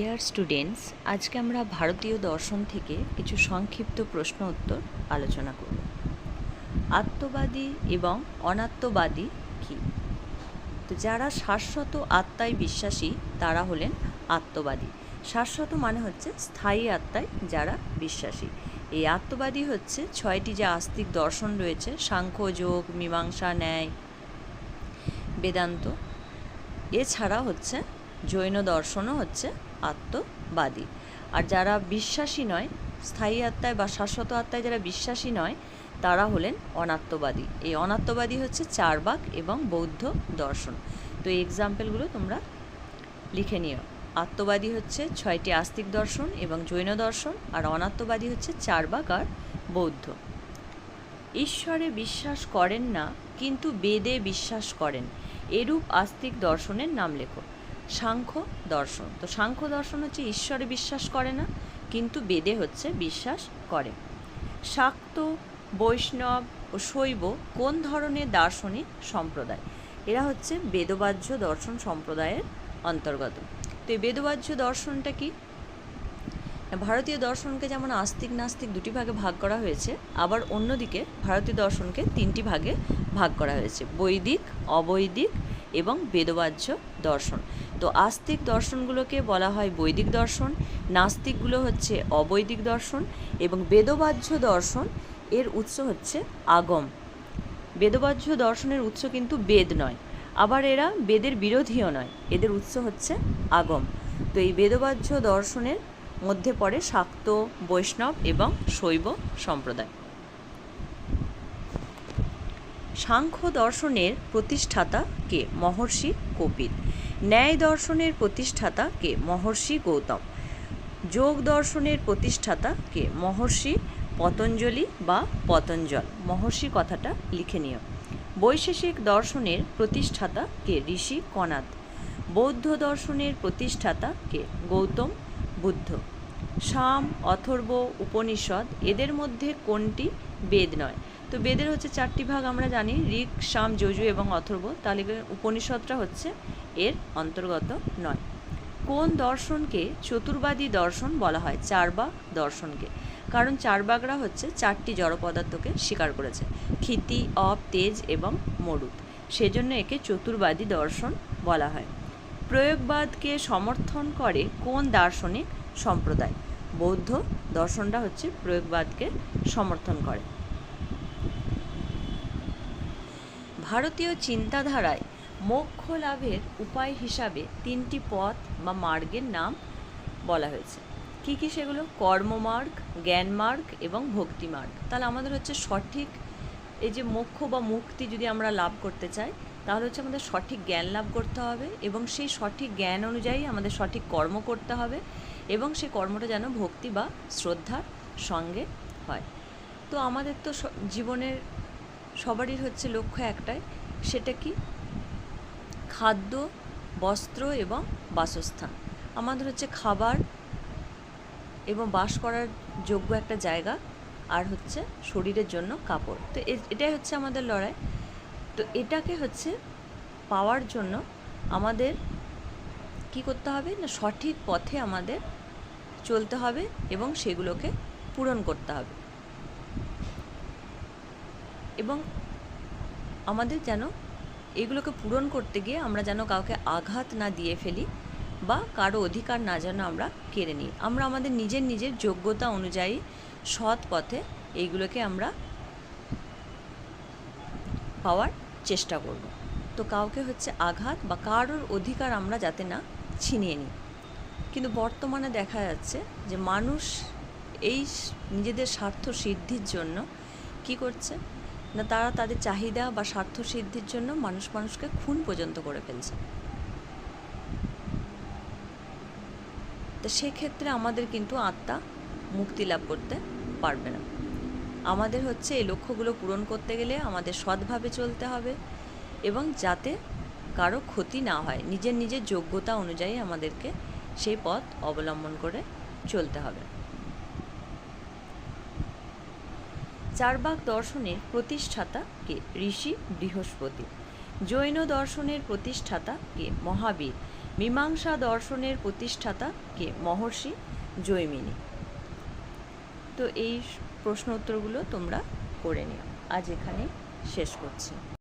Dear students আজকে আমরা ভারতীয় দর্শন থেকে কিছু সংক্ষিপ্ত প্রশ্ন উত্তর আলোচনা করব। আত্মবাদী এবং অনাত্মবাদী কি? তো যারা শাশ্বত আত্মায় বিশ্বাসী, তারা হলেন আত্মবাদী। শাশ্বত মানে হচ্ছে স্থায়ী আত্মায় যারা বিশ্বাসী। এই আত্মবাদী হচ্ছে ছয়টি যে আস্তিক দর্শন রয়েছে, সাংখ্য, যোগ, মীমাংসা, ন্যায়, বেদান্ত। এছাড়া হচ্ছে জৈন দর্শনও হচ্ছে আত্মবাদী। আর যারা বিশ্বাসী নয়, স্থায়ী আত্মায় বা শাশ্বত আত্মায় যারা বিশ্বাসী নয়, তারা হলেন অনাত্মবাদী। এই অনাত্মবাদী হচ্ছে চারবাক এবং বৌদ্ধ দর্শন। তো এই এক্সাম্পলগুলো তোমরা লিখে নিও। আত্মবাদী হচ্ছে ছয়টি আস্তিক দর্শন এবং জৈন দর্শন, আর অনাত্মবাদী হচ্ছে চারবাক আর বৌদ্ধ। ঈশ্বরে বিশ্বাস করেন না, কিন্তু বেদে বিশ্বাস করেন। এরূপ আস্তিক দর্শনের নাম লেখো। সাংখ্য দর্শন। তো সাংখ্য দর্শন হচ্ছে ঈশ্বরে বিশ্বাস করে না, কিন্তু বেদে হচ্ছে বিশ্বাস করে। শাক্ত, বৈষ্ণব ও শৈব কোন ধরনের দার্শনিক সম্প্রদায়? এরা হচ্ছে বেদবাহ্য দর্শন সম্প্রদায়ের অন্তর্গত। তো এই বেদবাহ্য দর্শনটা কি? ভারতীয় দর্শনকে যেমন আস্তিক নাস্তিক দুটি ভাগে ভাগ করা হয়েছে, আবার অন্যদিকে ভারতীয় দর্শনকে তিনটি ভাগে ভাগ করা হয়েছে, বৈদিক, অবৈদিক এবং বেদবাহ্য দর্শন। তো আস্তিক দর্শনগুলোকে বলা হয় বৈদিক দর্শন, নাস্তিকগুলো হচ্ছে অবৈদিক দর্শন এবং বেদবাহ্য দর্শন এর উৎস হচ্ছে আগম। বেদবাহ্য দর্শনের উৎস কিন্তু বেদ নয়, আবার এরা বেদের বিরোধীও নয়, এদের উৎস হচ্ছে আগম। তো এই বেদবাহ্য দর্শনের মধ্যে পড়ে শাক্ত, বৈষ্ণব এবং শৈব সম্প্রদায়। সাংখ্য দর্শনের প্রতিষ্ঠাতা কে? মহর্ষি কপিল। ন্যায় দর্শনের প্রতিষ্ঠাতা কে মহর্ষি গৌতম। যোগ দর্শনের প্রতিষ্ঠাতা কে মহর্ষি পতঞ্জলি বা পতঞ্জল। মহর্ষি কথাটা লিখে নিও। বৈশেষিক দর্শনের প্রতিষ্ঠাতা কে ঋষি কনাদ। বৌদ্ধ দর্শনের প্রতিষ্ঠাতা কে গৌতম বুদ্ধ। সাম, অথর্ব, উপনিষদ এদের মধ্যে কোনটি বেদ নয়? তো বেদের হচ্ছে চারটি ভাগ আমরা জানি, ঋক, সাম, যজু এবং অথর্ব। তাহলে উপনিষদটা হচ্ছে এর অন্তর্গত নয়। কোন দর্শনকে চতুর্বাদী দর্শন বলা হয়? চারবাক দর্শনকে। কারণ চারবাগরা হচ্ছে চারটি জড় পদার্থকে স্বীকার করেছে, ক্ষিতি, অপ, তেজ এবং মরুদ। সেজন্য একে চতুর্বাদী দর্শন বলা হয়। প্রয়োগবাদকে সমর্থন করে কোন দার্শনিক সম্প্রদায়? বৌদ্ধ দর্শনটা হচ্ছে প্রয়োগবাদকে সমর্থন করে। ভারতীয় চিন্তাধারায় মোক্ষ লাভের উপায় হিসাবে তিনটি পথ বা মার্গের নাম বলা হয়েছে। কি কি সেগুলো? কর্মমার্গ, জ্ঞানমার্গ এবং ভক্তিমার্গ। তাহলে আমাদের হচ্ছে সঠিক এই যে মোক্ষ বা মুক্তি যদি আমরা লাভ করতে চাই, তাহলে হচ্ছে আমাদের সঠিক জ্ঞান লাভ করতে হবে এবং সেই সঠিক জ্ঞান অনুযায়ী আমাদের সঠিক কর্ম করতে হবে এবং সেই কর্মটা যেন ভক্তি বা শ্রদ্ধার সঙ্গে হয়। তো আমাদের তো জীবনের সবারই হচ্ছে লক্ষ্য একটাই, সেটা কি? খাদ্য, বস্ত্র এবং বাসস্থান। আমাদের হচ্ছে খাবার এবং বাস করার যোগ্য একটা জায়গা আর হচ্ছে শরীরের জন্য কাপড়। তো এটাই হচ্ছে আমাদের লড়াই। তো এটাকে হচ্ছে পাওয়ার জন্য আমাদের কি করতে হবে না, সঠিক পথে আমাদের চলতে হবে এবং সেগুলোকে পূরণ করতে হবে। এবং আমাদের যেন এগুলোকে পূরণ করতে গিয়ে আমরা যেন কাউকে আঘাত না দিয়ে ফেলি বা কারও অধিকার না যেন আমরা কেড়ে নিই। আমরা আমাদের নিজের নিজের যোগ্যতা অনুযায়ী সৎ পথে এইগুলোকে আমরা পাওয়ার চেষ্টা করব। তো কাউকে হচ্ছে আঘাত বা কারোর অধিকার আমরা যাতে না ছিনিয়ে নিই। কিন্তু বর্তমানে দেখা যাচ্ছে যে মানুষ এই নিজেদের স্বার্থ সিদ্ধির জন্য কি করছে? না, তারা তাদের চাহিদা বা স্বার্থ সিদ্ধির জন্য মানুষ মানুষকে খুন পর্যন্ত করে ফেলছে। তো সেক্ষেত্রে আমাদের কিন্তু আত্মা মুক্তি লাভ করতে পারবে না। আমাদের হচ্ছে এই লক্ষ্যগুলো পূরণ করতে গেলে আমাদের সৎভাবে চলতে হবে এবং যাতে কারও ক্ষতি না হয়, নিজের নিজের যোগ্যতা অনুযায়ী আমাদেরকে সেই পথ অবলম্বন করে চলতে হবে। চারবাক দর্শনের প্রতিষ্ঠাতা কে? ঋষি বৃহস্পতি। জৈন দর্শনের প্রতিষ্ঠাতা কে? মহাবীর। মীমাংসা দর্শনের প্রতিষ্ঠাতা কে? মহর্ষি জৈমিনী। তো এই প্রশ্ন উত্তরগুলো তোমরা করে নিও। আজ এখানে শেষ করছি।